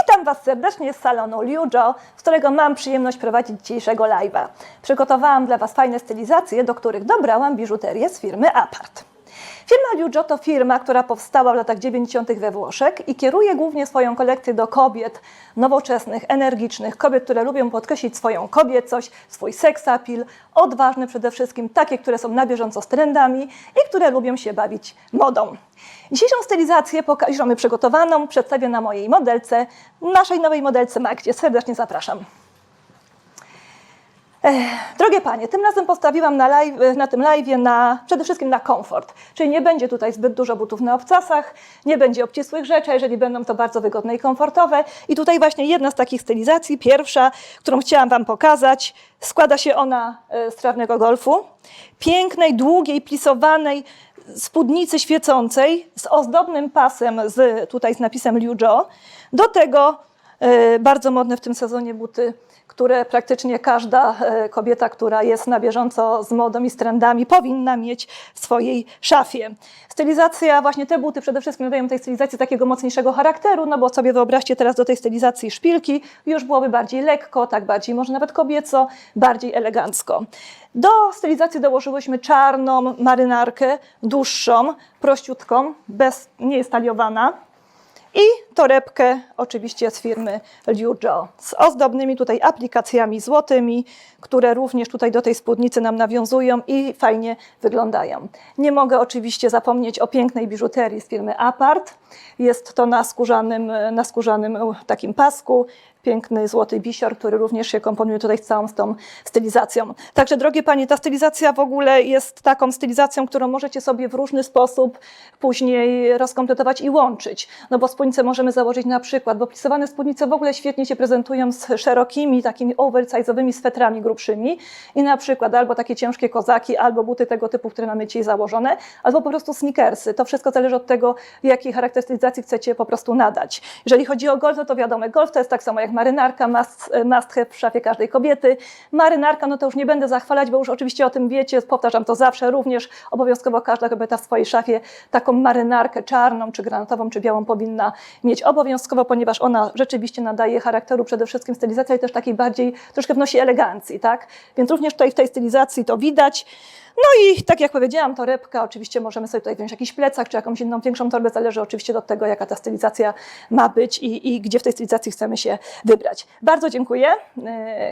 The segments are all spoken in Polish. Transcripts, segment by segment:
Witam Was serdecznie z salonu Liujo, z którego mam przyjemność prowadzić dzisiejszego live'a. Przygotowałam dla Was fajne stylizacje, do których dobrałam biżuterię z firmy Apart. Firma Liujo to firma, która powstała w latach 90. we Włoszech i kieruje głównie swoją kolekcję do kobiet nowoczesnych, energicznych, kobiet, które lubią podkreślić swoją kobiecość, swój appeal, odważne przede wszystkim, takie, które są na bieżąco z trendami i które lubią się bawić modą. Dzisiejszą stylizację, już mamy przygotowaną, przedstawię na mojej modelce, naszej nowej modelce Magdzie. Serdecznie zapraszam. Drogie panie, tym razem postawiłam na, live, na tym live na, przede wszystkim na komfort, czyli nie będzie tutaj zbyt dużo butów na obcasach, nie będzie obcisłych rzeczy, jeżeli będą to bardzo wygodne i komfortowe. I tutaj właśnie jedna z takich stylizacji, pierwsza, którą chciałam wam pokazać, składa się ona e, z trawnego golfu, pięknej, długiej, plisowanej spódnicy świecącej z ozdobnym pasem, z, tutaj z napisem Liujo. Do tego E, Bardzo modne w tym sezonie buty, które praktycznie każda e, kobieta, która jest na bieżąco z modą i z trendami, powinna mieć w swojej szafie. Stylizacja, właśnie te buty przede wszystkim nadają tej stylizacji takiego mocniejszego charakteru, no bo sobie wyobraźcie teraz do tej stylizacji szpilki, już byłoby bardziej lekko, tak bardziej może nawet kobieco, bardziej elegancko. Do stylizacji dołożyłyśmy czarną marynarkę, dłuższą, prościutką, bez, nie jest taliowana. I torebkę oczywiście z firmy Liujo z ozdobnymi tutaj aplikacjami złotymi, które również tutaj do tej spódnicy nam nawiązują i fajnie wyglądają. Nie mogę oczywiście zapomnieć o pięknej biżuterii z firmy Apart. Jest to na skórzanym, na skórzanym takim pasku. Piękny złoty bisior, który również się komponuje tutaj z całą tą stylizacją. Także drogie panie, ta stylizacja w ogóle jest taką stylizacją, którą możecie sobie w różny sposób później rozkompletować i łączyć. No bo spódnicę możemy założyć na przykład, bo plisowane spódnice w ogóle świetnie się prezentują z szerokimi, takimi oversize'owymi swetrami grubszymi i na przykład albo takie ciężkie kozaki, albo buty tego typu, które mamy dzisiaj założone, albo po prostu sneakersy. To wszystko zależy od tego, jakiej charakter stylizacji chcecie po prostu nadać. Jeżeli chodzi o golf, no to wiadomo, golf to jest tak samo jak marynarka, must, must have w szafie każdej kobiety. Marynarka, no to już nie będę zachwalać, bo już oczywiście o tym wiecie, powtarzam to zawsze, również obowiązkowo każda kobieta w swojej szafie taką marynarkę czarną, czy granatową, czy białą powinna mieć obowiązkowo, ponieważ ona rzeczywiście nadaje charakteru przede wszystkim stylizacji, ale też takiej bardziej, troszkę wnosi elegancji, tak? Więc również tutaj w tej stylizacji to widać. No i tak jak powiedziałam, torebka, oczywiście możemy sobie tutaj wziąć jakiś plecak, czy jakąś inną większą torbę, zależy oczywiście od tego, jaka ta stylizacja ma być i, i gdzie w tej stylizacji chcemy się wybrać. Bardzo dziękuję. Yy,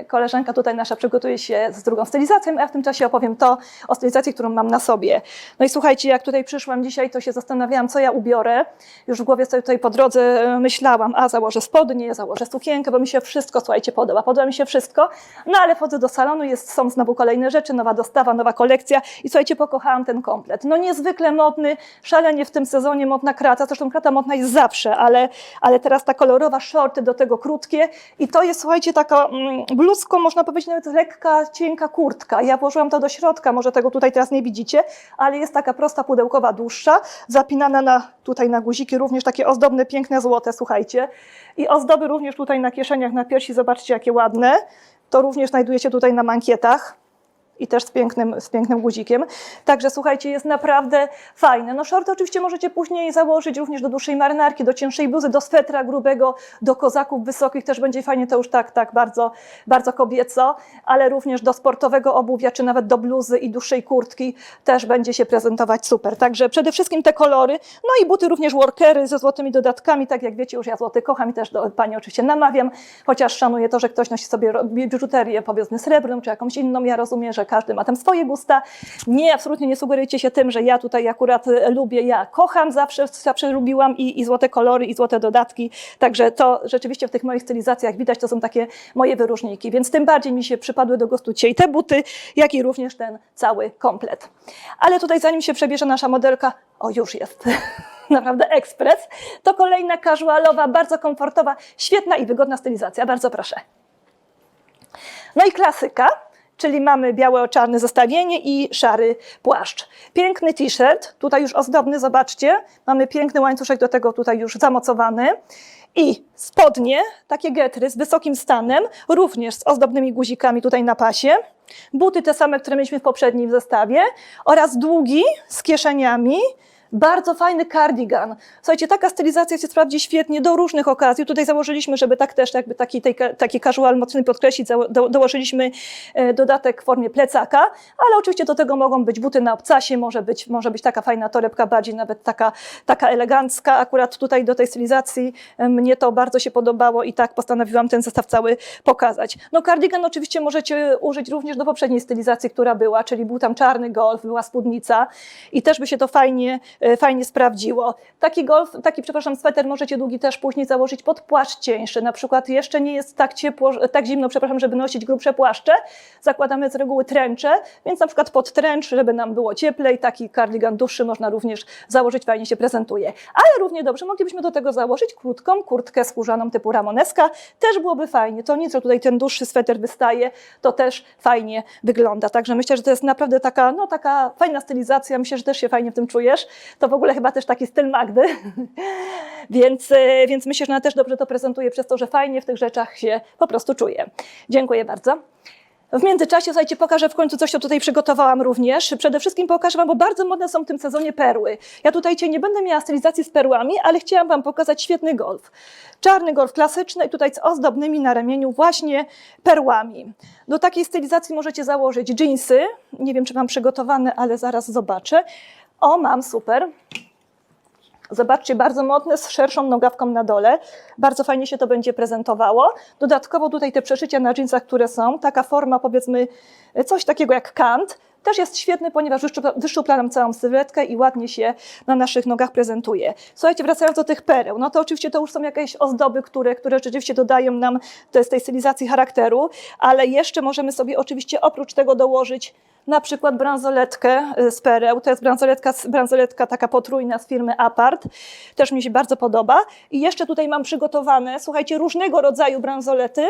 Koleżanka tutaj nasza przygotuje się z drugą stylizacją, a ja w tym czasie opowiem to o stylizacji, którą mam na sobie. No i słuchajcie, jak tutaj przyszłam dzisiaj, to się zastanawiałam, co ja ubiorę. Już w głowie sobie tutaj po drodze e, myślałam, a założę spodnie, założę sukienkę, bo mi się wszystko, słuchajcie, podoba. Podoba mi się wszystko. No ale wchodzę do salonu, jest, są znowu kolejne rzeczy, nowa dostawa, nowa kolekcja i słuchajcie, pokochałam ten komplet. No niezwykle modny, szalenie w tym sezonie modna krata, zresztą krata modna jest zawsze, ale, ale teraz ta kolorowa, shorty do tego krótkie i to jest, słuchajcie, taka mm, bluzko, można powiedzieć nawet lekka, cienka kurtka. Ja włożyłam to do środka, może tego tutaj teraz nie widzicie, ale jest taka prosta, pudełkowa, dłuższa, zapinana na, tutaj na guziki, również takie ozdobne, piękne, złote, słuchajcie. I ozdoby również tutaj na kieszeniach, na piersi, zobaczcie jakie ładne. To również znajduje się tutaj na mankietach i też z pięknym, z pięknym guzikiem. Także słuchajcie, jest naprawdę fajne. No shorty oczywiście możecie później założyć również do dłuższej marynarki, do cięższej bluzy, do swetra grubego, do kozaków wysokich też będzie fajnie, to już tak, tak bardzo, bardzo kobieco, ale również do sportowego obuwia, czy nawet do bluzy i dłuższej kurtki też będzie się prezentować super. Także przede wszystkim te kolory, no i buty również workery ze złotymi dodatkami, tak jak wiecie, już ja złoty kocham i też do Pani oczywiście namawiam, chociaż szanuję to, że ktoś nosi sobie biżuterię powiedzmy srebrną, czy jakąś inną, ja rozumiem, że każdy ma tam swoje gusta. Nie, absolutnie nie sugerujcie się tym, że ja tutaj akurat e, lubię, ja kocham, zawsze, zawsze lubiłam i, i złote kolory, i złote dodatki, także to rzeczywiście w tych moich stylizacjach widać, to są takie moje wyróżniki, więc tym bardziej mi się przypadły do gustu dzisiaj te buty, jak i również ten cały komplet. Ale tutaj zanim się przebierze nasza modelka, o już jest, naprawdę ekspres, to kolejna casualowa, bardzo komfortowa, świetna i wygodna stylizacja, bardzo proszę. No i klasyka, czyli mamy białe-czarne zestawienie i szary płaszcz. Piękny t-shirt, tutaj już ozdobny, zobaczcie. Mamy piękny łańcuszek do tego tutaj już zamocowany. I spodnie, takie getry z wysokim stanem, również z ozdobnymi guzikami tutaj na pasie. Buty te same, które mieliśmy w poprzednim zestawie oraz długi z kieszeniami, Bardzo fajny cardigan. Słuchajcie, taka stylizacja się sprawdzi świetnie do różnych okazji. Tutaj założyliśmy, żeby tak też jakby taki, tej, taki casual mocny podkreślić, do, dołożyliśmy e, dodatek w formie plecaka, ale oczywiście do tego mogą być buty na obcasie, może być, może być taka fajna torebka, bardziej nawet taka, taka elegancka. Akurat tutaj do tej stylizacji e, mnie to bardzo się podobało i tak postanowiłam ten zestaw cały pokazać. No cardigan oczywiście możecie użyć również do poprzedniej stylizacji, która była, czyli był tam czarny golf, była spódnica i też by się to fajnie, fajnie sprawdziło. Taki golf, taki przepraszam, sweter możecie długi też później założyć pod płaszcz cieńszy. Na przykład jeszcze nie jest tak ciepło, tak zimno, przepraszam, żeby nosić grubsze płaszcze. Zakładamy z reguły tręcze, więc na przykład pod tręcz, żeby nam było cieplej, taki kardigan dłuższy można również założyć, fajnie się prezentuje. Ale równie dobrze moglibyśmy do tego założyć krótką kurtkę skórzaną typu ramoneska. Też byłoby fajnie. To że tutaj ten dłuższy sweter wystaje, to też fajnie wygląda. Także myślę, że to jest naprawdę taka, no, taka fajna stylizacja. Myślę, że też się fajnie w tym czujesz. To w ogóle chyba też taki styl Magdy. więc, e, więc myślę, że ona też dobrze to prezentuje przez to, że fajnie w tych rzeczach się po prostu czuje. Dziękuję bardzo. W międzyczasie, słuchajcie, pokażę w końcu coś, co tutaj przygotowałam również. Przede wszystkim pokażę Wam, bo bardzo modne są w tym sezonie perły. Ja tutaj cię nie będę miała stylizacji z perłami, ale chciałam Wam pokazać świetny golf. Czarny golf klasyczny i tutaj z ozdobnymi na ramieniu właśnie perłami. Do takiej stylizacji możecie założyć dżinsy. Nie wiem, czy mam przygotowane, ale zaraz zobaczę. O, mam, super. Zobaczcie, bardzo modne, z szerszą nogawką na dole. Bardzo fajnie się to będzie prezentowało. Dodatkowo tutaj te przeszycia na jeansach, które są, taka forma powiedzmy coś takiego jak kant, też jest świetny, ponieważ wyszczupla- nam całą sylwetkę i ładnie się na naszych nogach prezentuje. Słuchajcie, wracając do tych pereł, no to oczywiście to już są jakieś ozdoby, które, które rzeczywiście dodają nam z tej stylizacji charakteru, ale jeszcze możemy sobie oczywiście oprócz tego dołożyć na przykład bransoletkę y, z pereł. To jest bransoletka, bransoletka taka potrójna z firmy Apart. Też mi się bardzo podoba. I jeszcze tutaj mam przygotowane, słuchajcie, różnego rodzaju bransolety.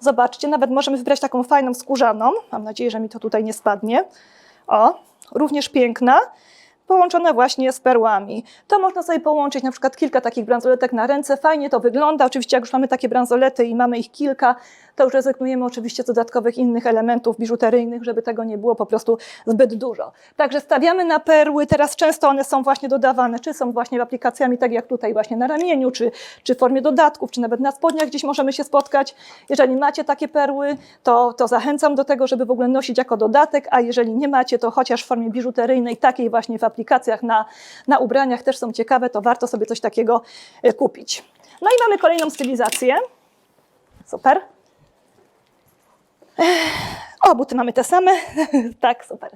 Zobaczcie, nawet możemy wybrać taką fajną skórzaną. Mam nadzieję, że mi to tutaj nie spadnie. O, również piękna. Połączone właśnie z perłami. To można sobie połączyć na przykład kilka takich bransoletek na ręce. Fajnie to wygląda. Oczywiście, jak już mamy takie bransolety i mamy ich kilka, to już rezygnujemy oczywiście z dodatkowych innych elementów biżuteryjnych, żeby tego nie było po prostu zbyt dużo. Także stawiamy na perły. Teraz często one są właśnie dodawane, czy są właśnie aplikacjami, tak jak tutaj właśnie na ramieniu, czy, czy w formie dodatków, czy nawet na spodniach gdzieś możemy się spotkać. Jeżeli macie takie perły, to, to zachęcam do tego, żeby w ogóle nosić jako dodatek, a jeżeli nie macie, to chociaż w formie biżuteryjnej, takiej właśnie w aplikacjach na, na ubraniach też są ciekawe, to warto sobie coś takiego e, kupić. No i mamy kolejną stylizację. Super. O, buty mamy te same. tak, super.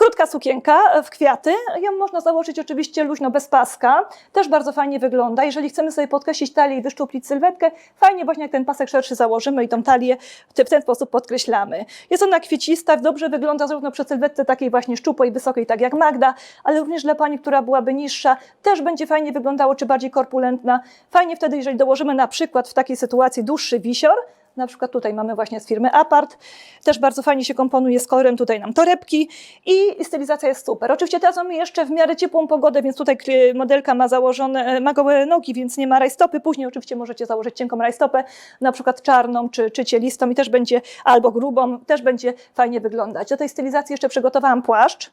Krótka sukienka w kwiaty. Ją można założyć oczywiście luźno, bez paska. Też bardzo fajnie wygląda. Jeżeli chcemy sobie podkreślić talię i wyszczuplić sylwetkę, fajnie właśnie jak ten pasek szerszy założymy i tą talię w ten sposób podkreślamy. Jest ona kwiecista, dobrze wygląda zarówno przy sylwetce takiej właśnie szczupłej, wysokiej, tak jak Magda, ale również dla pani, która byłaby niższa, też będzie fajnie wyglądało, czy bardziej korpulentna. Fajnie wtedy, jeżeli dołożymy na przykład w takiej sytuacji dłuższy wisior, na przykład tutaj mamy właśnie z firmy Apart. Też bardzo fajnie się komponuje z kolorem tutaj nam torebki i stylizacja jest super. Oczywiście teraz mamy jeszcze w miarę ciepłą pogodę, więc tutaj modelka ma założone, e, ma gołe nogi, więc nie ma rajstopy. Później oczywiście możecie założyć cienką rajstopę, na przykład czarną czy, czy cielistą i też będzie, albo grubą, też będzie fajnie wyglądać. Do tej stylizacji jeszcze przygotowałam płaszcz.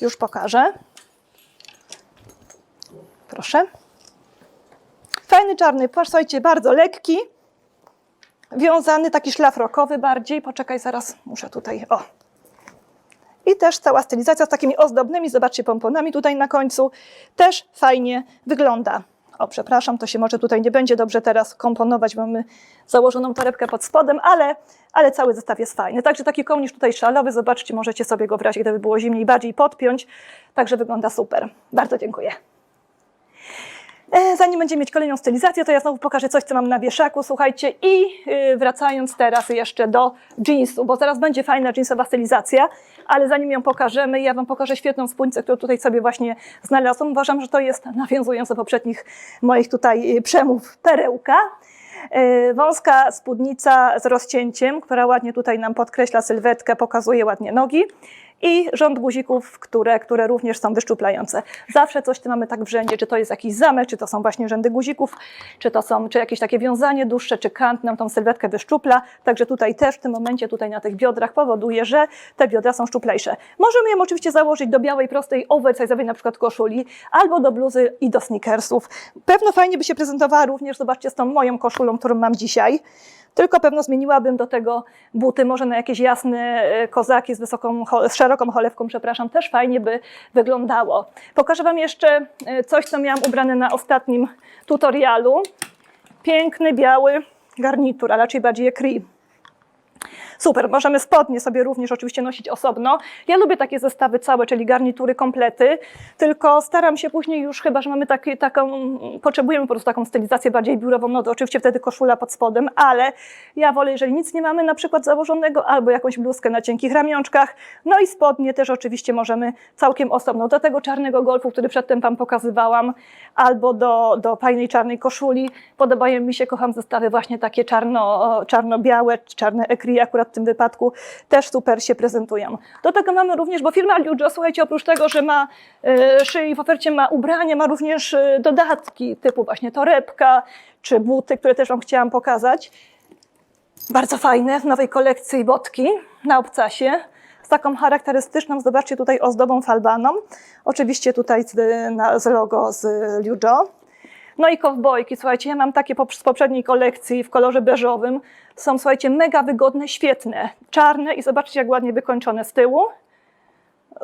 Już pokażę. Proszę. Fajny czarny płaszcz, słuchajcie, bardzo lekki wiązany, taki szlafrokowy bardziej. Poczekaj, zaraz muszę tutaj, o. I też cała stylizacja z takimi ozdobnymi, zobaczcie, pomponami tutaj na końcu. Też fajnie wygląda. O, przepraszam, to się może tutaj nie będzie dobrze teraz komponować, mamy założoną torebkę pod spodem, ale, ale cały zestaw jest fajny. Także taki kołnierz tutaj szalowy, zobaczcie, możecie sobie go w razie, gdyby było zimniej, bardziej podpiąć. Także wygląda super. Bardzo dziękuję. E, Zanim będziemy mieć kolejną stylizację, to ja znowu pokażę coś, co mam na wieszaku, słuchajcie. I y, wracając teraz jeszcze do jeansu, bo zaraz będzie fajna jeansowa stylizacja, ale zanim ją pokażemy, ja Wam pokażę świetną spódnicę, którą tutaj sobie właśnie znalazłam. Uważam, że to jest, nawiązując do poprzednich moich tutaj y, przemów, perełka. E, Wąska spódnica z rozcięciem, która ładnie tutaj nam podkreśla sylwetkę, pokazuje ładnie nogi. I rząd guzików, które, które również są wyszczuplające. Zawsze coś tu mamy tak w rzędzie, czy to jest jakiś zamek, czy to są właśnie rzędy guzików, czy to są, czy jakieś takie wiązanie dłuższe, czy kant nam tą sylwetkę wyszczupla. Także tutaj też w tym momencie, tutaj na tych biodrach powoduje, że te biodra są szczuplejsze. Możemy ją oczywiście założyć do białej, prostej, oversize'owej na przykład koszuli, albo do bluzy i do sneakersów. Pewno fajnie by się prezentowała również, zobaczcie, z tą moją koszulą, którą mam dzisiaj. Tylko pewno zmieniłabym do tego buty, może na jakieś jasne e, kozaki z, wysoką, z szeroką cholewką, przepraszam, też fajnie by wyglądało. Pokażę Wam jeszcze e, coś, co miałam ubrane na ostatnim tutorialu. Piękny, biały garnitur, a raczej bardziej ekri. Super, możemy spodnie sobie również oczywiście nosić osobno. Ja lubię takie zestawy całe, czyli garnitury, komplety, tylko staram się później już, chyba że mamy taki, taką, potrzebujemy po prostu taką stylizację bardziej biurową, no to oczywiście wtedy koszula pod spodem, ale ja wolę, jeżeli nic nie mamy na przykład założonego, albo jakąś bluzkę na cienkich ramionczkach, no i spodnie też oczywiście możemy całkiem osobno. Do tego czarnego golfu, który przedtem Wam pokazywałam, albo do, do fajnej czarnej koszuli. Podobają mi się, kocham zestawy właśnie takie czarno, czarno-białe, czarne ekri akurat tym wypadku też super się prezentują. Do tego mamy również, bo firma Liujo, słuchajcie, oprócz tego, że ma e, szyi w ofercie ma ubrania, ma również e, dodatki typu właśnie torebka czy buty, które też Wam chciałam pokazać. Bardzo fajne w nowej kolekcji botki na obcasie z taką charakterystyczną, zobaczcie tutaj ozdobą falbaną. Oczywiście tutaj z, na, z logo z Liujo. No i kowbojki, słuchajcie, ja mam takie z poprzedniej kolekcji w kolorze beżowym. Są, słuchajcie, mega wygodne, świetne, czarne i zobaczcie, jak ładnie wykończone z tyłu.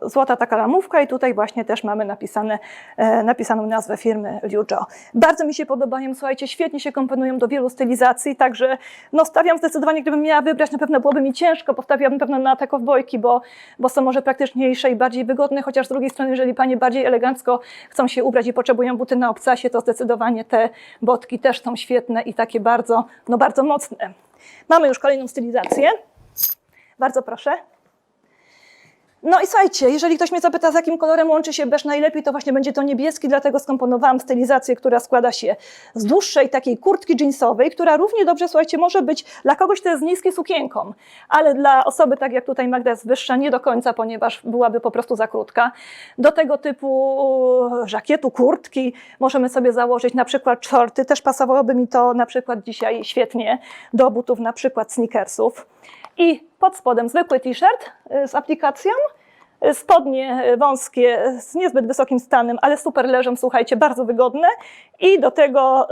Złota taka ramówka i tutaj właśnie też mamy napisane, e, napisaną nazwę firmy Liujo. Bardzo mi się podobają, słuchajcie, świetnie się komponują do wielu stylizacji, także no stawiam zdecydowanie, gdybym miała wybrać, na pewno byłoby mi ciężko, postawiłabym pewno na te kowbojki, bo, bo są może praktyczniejsze i bardziej wygodne, chociaż z drugiej strony, jeżeli panie bardziej elegancko chcą się ubrać i potrzebują buty na obcasie, to zdecydowanie te botki też są świetne i takie bardzo, no bardzo mocne. Mamy już kolejną stylizację. Bardzo proszę. No i słuchajcie, jeżeli ktoś mnie zapyta, z jakim kolorem łączy się beż najlepiej, to właśnie będzie to niebieski, dlatego skomponowałam stylizację, która składa się z dłuższej takiej kurtki jeansowej, która równie dobrze, słuchajcie, może być dla kogoś, kto jest niskie sukienką, ale dla osoby, tak jak tutaj Magda jest wyższa, nie do końca, ponieważ byłaby po prostu za krótka. Do tego typu żakietu, kurtki możemy sobie założyć na przykład shorty, też pasowałoby mi to na przykład dzisiaj świetnie do butów, na przykład sneakersów. I pod spodem zwykły t-shirt y, z aplikacją, spodnie y, wąskie z niezbyt wysokim stanem, ale super leżą, słuchajcie, bardzo wygodne. I do tego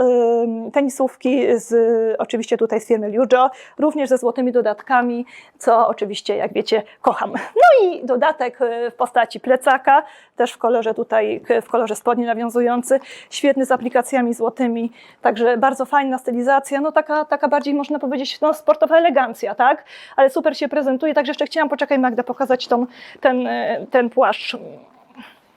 tenisówki z, oczywiście tutaj z firmy Liujo, również ze złotymi dodatkami, co oczywiście, jak wiecie, kocham. No i dodatek y, w postaci plecaka, też w kolorze tutaj, w kolorze spodni nawiązujący, świetny z aplikacjami złotymi, także bardzo fajna stylizacja, no taka, taka bardziej można powiedzieć, no sportowa elegancja, tak? Ale super się prezentuje, także jeszcze chciałam, poczekaj Magda, pokazać tą, ten, y, ten płaszcz.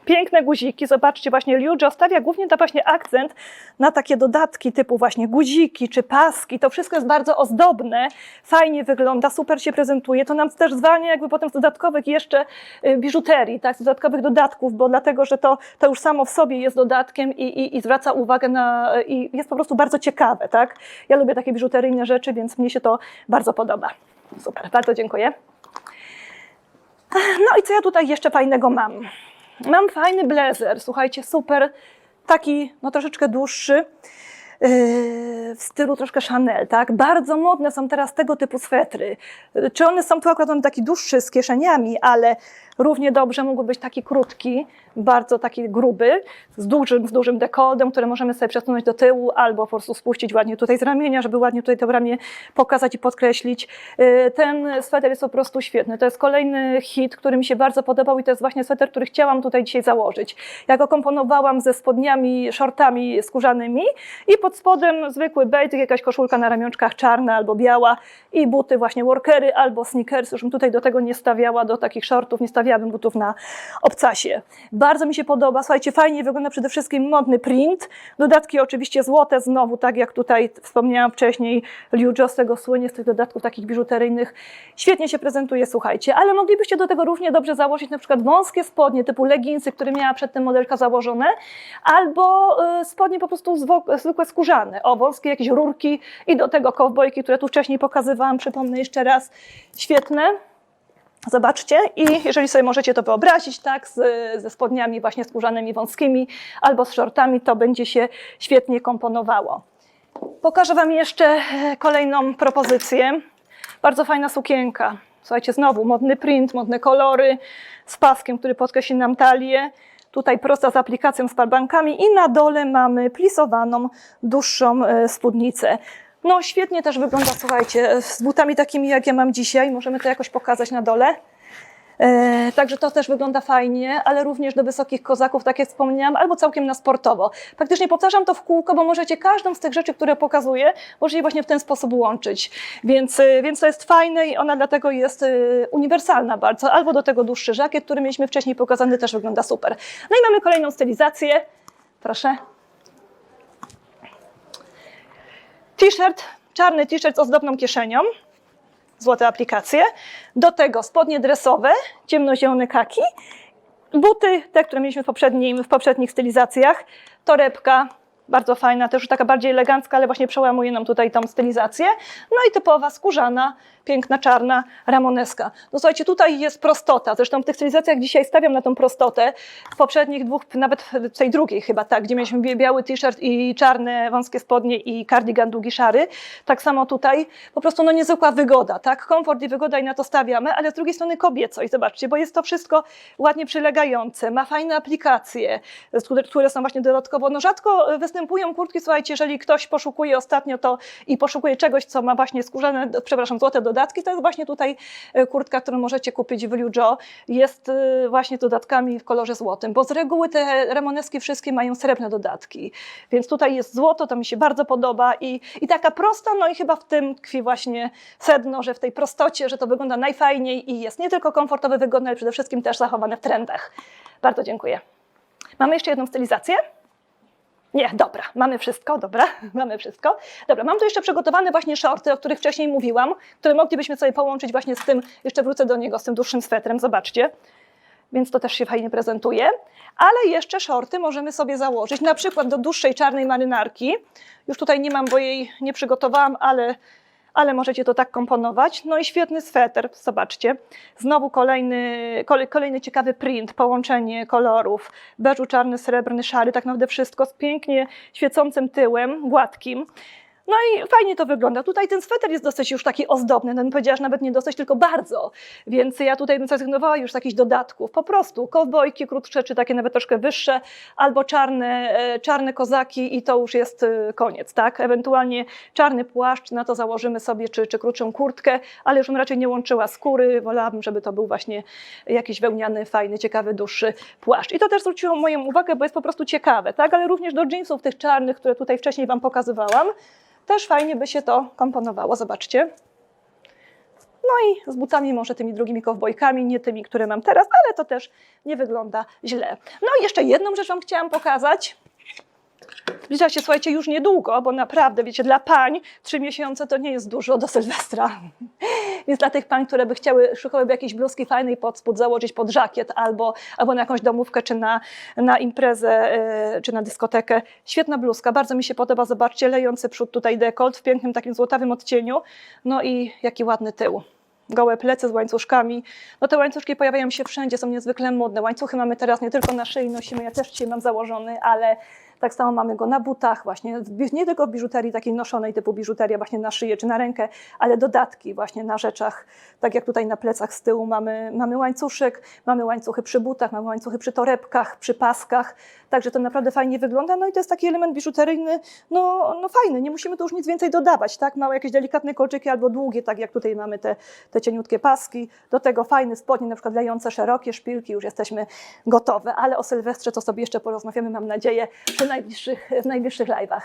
Piękne guziki, zobaczcie, właśnie Liujo stawia głównie na właśnie akcent na takie dodatki typu właśnie guziki czy paski. To wszystko jest bardzo ozdobne, fajnie wygląda, super się prezentuje. To nam też zwalnia jakby potem z dodatkowych jeszcze y, biżuterii, tak, z dodatkowych dodatków, bo dlatego, że to, to już samo w sobie jest dodatkiem i, i, i zwraca uwagę na, i jest po prostu bardzo ciekawe, tak. Ja lubię takie biżuteryjne rzeczy, więc mnie się to bardzo podoba. Super, bardzo dziękuję. No i co ja tutaj jeszcze fajnego mam? Mam fajny blazer, słuchajcie, super, taki no troszeczkę dłuższy, yy, w stylu troszkę Chanel, tak? Bardzo modne są teraz tego typu swetry. Czy one są tu akurat taki dłuższy z kieszeniami, ale równie dobrze mógłby być taki krótki, bardzo taki gruby, z dużym, z dużym dekodem, który możemy sobie przesunąć do tyłu albo po prostu spuścić ładnie tutaj z ramienia, żeby ładnie tutaj to ramię pokazać i podkreślić. Yy, Ten sweter jest po prostu świetny. To jest kolejny hit, który mi się bardzo podobał i to jest właśnie sweter, który chciałam tutaj dzisiaj założyć. Ja go komponowałam ze spodniami, shortami skórzanymi i pod spodem zwykły bejtyk, jakaś koszulka na ramionczkach czarna albo biała i buty właśnie workery albo sneakers. Już bym tutaj do tego nie stawiała, do takich shortów, nie stawiałabym butów na obcasie. Bardzo mi się podoba, słuchajcie, fajnie wygląda przede wszystkim modny print. Dodatki oczywiście złote znowu, tak jak tutaj wspomniałam wcześniej, Liu z tego słynie, z tych dodatków takich biżuteryjnych. Świetnie się prezentuje, słuchajcie, ale moglibyście do tego równie dobrze założyć na przykład wąskie spodnie typu leginsy, które miała przedtem modelka założone, albo y, spodnie po prostu zwykłe skórzane, o wąskie jakieś rurki i do tego kowbojki, które tu wcześniej pokazywałam, przypomnę jeszcze raz, świetne. Zobaczcie i jeżeli sobie możecie to wyobrazić, tak, z, ze spodniami właśnie skórzanymi wąskimi albo z shortami, to będzie się świetnie komponowało. Pokażę Wam jeszcze e, kolejną propozycję. Bardzo fajna sukienka. Słuchajcie, znowu modny print, modne kolory z paskiem, który podkreśli nam talię. Tutaj prosta z aplikacją z palbankami i na dole mamy plisowaną, dłuższą e, spódnicę. No świetnie też wygląda, słuchajcie, z butami takimi jak ja mam dzisiaj. Możemy to jakoś pokazać na dole. E, Także to też wygląda fajnie, ale również do wysokich kozaków, tak jak wspomniałam, albo całkiem na sportowo. Praktycznie powtarzam to w kółko, bo możecie każdą z tych rzeczy, które pokazuję, możecie właśnie w ten sposób łączyć. Więc, e, więc to jest fajne i ona dlatego jest e, uniwersalna bardzo. Albo do tego dłuższy żakiet, który mieliśmy wcześniej pokazany, też wygląda super. No i mamy kolejną stylizację. Proszę. T-shirt, czarny t-shirt z ozdobną kieszenią. Złote aplikacje. Do tego spodnie dresowe, ciemnozielone kaki, buty, te, które mieliśmy w, w poprzednich stylizacjach, torebka, bardzo fajna, też taka bardziej elegancka, ale właśnie przełamuje nam tutaj tą stylizację. No i typowa skórzana, piękna, czarna ramoneska. No słuchajcie, tutaj jest prostota, zresztą w tych stylizacjach dzisiaj stawiam na tą prostotę. W poprzednich dwóch, nawet w tej drugiej chyba tak, gdzie mieliśmy biały t-shirt i czarne wąskie spodnie i kardigan długi szary. Tak samo tutaj, po prostu no niezwykła wygoda, tak? Komfort i wygoda i na to stawiamy, ale z drugiej strony kobiecość, zobaczcie, bo jest to wszystko ładnie przylegające, ma fajne aplikacje, które są właśnie dodatkowo, no rzadko występują kurtki, słuchajcie, jeżeli ktoś poszukuje ostatnio to i poszukuje czegoś, co ma właśnie skórzane, przepraszam, złote dodatki, to jest właśnie tutaj e, kurtka, którą możecie kupić w Liu jest e, właśnie dodatkami w kolorze złotym, bo z reguły te ramoneski wszystkie mają srebrne dodatki, więc tutaj jest złoto, to mi się bardzo podoba i, i taka prosta, no i chyba w tym tkwi właśnie sedno, że w tej prostocie, że to wygląda najfajniej i jest nie tylko komfortowe, wygodne, ale przede wszystkim też zachowane w trendach. Bardzo dziękuję. Mamy jeszcze jedną stylizację? Nie, dobra, mamy wszystko, dobra, mamy wszystko. Dobra, mam tu jeszcze przygotowane właśnie shorty, o których wcześniej mówiłam, które moglibyśmy sobie połączyć właśnie z tym, jeszcze wrócę do niego, z tym dłuższym swetrem, zobaczcie. Więc to też się fajnie prezentuje. Ale jeszcze shorty możemy sobie założyć, na przykład do dłuższej czarnej marynarki. Już tutaj nie mam, bo jej nie przygotowałam, ale ale możecie to tak komponować. No i świetny sweter, zobaczcie. Znowu kolejny, kolej, kolejny ciekawy print, połączenie kolorów. Beżu, czarny, srebrny, szary, tak naprawdę wszystko z pięknie świecącym tyłem, gładkim. No i fajnie to wygląda. Tutaj ten sweter jest dosyć już taki ozdobny, no bym powiedziała, że nawet nie dosyć, tylko bardzo. Więc ja tutaj bym zrezygnowała już z jakichś dodatków. Po prostu kowbojki krótsze, czy takie nawet troszkę wyższe, albo czarne, e, czarne kozaki i to już jest e, koniec, tak? Ewentualnie czarny płaszcz, na to założymy sobie, czy, czy krótszą kurtkę, ale już bym raczej nie łączyła skóry. Wolałabym, żeby to był właśnie jakiś wełniany, fajny, ciekawy, dłuższy płaszcz. I to też zwróciło moją uwagę, bo jest po prostu ciekawe, tak? Ale również do jeansów tych czarnych, które tutaj wcześniej Wam pokazywałam, też fajnie by się to komponowało, zobaczcie. No i z butami może tymi drugimi kowbojkami, nie tymi, które mam teraz, ale to też nie wygląda źle. No i jeszcze jedną rzecz Wam chciałam pokazać. Zbliża się, słuchajcie, już niedługo, bo naprawdę, wiecie, dla pań trzy miesiące to nie jest dużo do Sylwestra. Więc dla tych pań, które by chciały, szukałyby jakiejś bluzki fajnej pod spód, założyć pod żakiet albo, albo na jakąś domówkę, czy na, na imprezę, yy, czy na dyskotekę. Świetna bluzka, bardzo mi się podoba, zobaczcie, lejący przód tutaj dekolt w pięknym takim złotawym odcieniu. No i jaki ładny tył gołe plecy z łańcuszkami. No te łańcuszki pojawiają się wszędzie, są niezwykle modne. Łańcuchy mamy teraz nie tylko na szyi nosimy, ja też dzisiaj mam założony, ale tak samo mamy go na butach, właśnie nie tylko w biżuterii takiej noszonej typu biżuteria właśnie na szyję czy na rękę, ale dodatki właśnie na rzeczach, tak jak tutaj na plecach z tyłu mamy, mamy łańcuszek, mamy łańcuchy przy butach, mamy łańcuchy przy torebkach, przy paskach, także to naprawdę fajnie wygląda, no i to jest taki element biżuteryjny, no, no fajny, nie musimy tu już nic więcej dodawać, tak, małe jakieś delikatne kolczyki albo długie, tak jak tutaj mamy te, te cieniutkie paski, do tego fajny spodnie, na przykład lejące szerokie szpilki, już jesteśmy gotowe, ale o Sylwestrze to sobie jeszcze porozmawiamy, mam nadzieję, najbliższych, w najbliższych live'ach.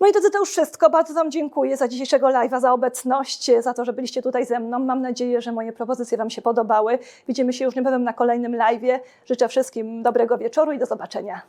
Moi drodzy, to już wszystko. Bardzo Wam dziękuję za dzisiejszego live'a, za obecność, za to, że byliście tutaj ze mną. Mam nadzieję, że moje propozycje Wam się podobały. Widzimy się już niebawem na kolejnym live'ie. Życzę wszystkim dobrego wieczoru i do zobaczenia.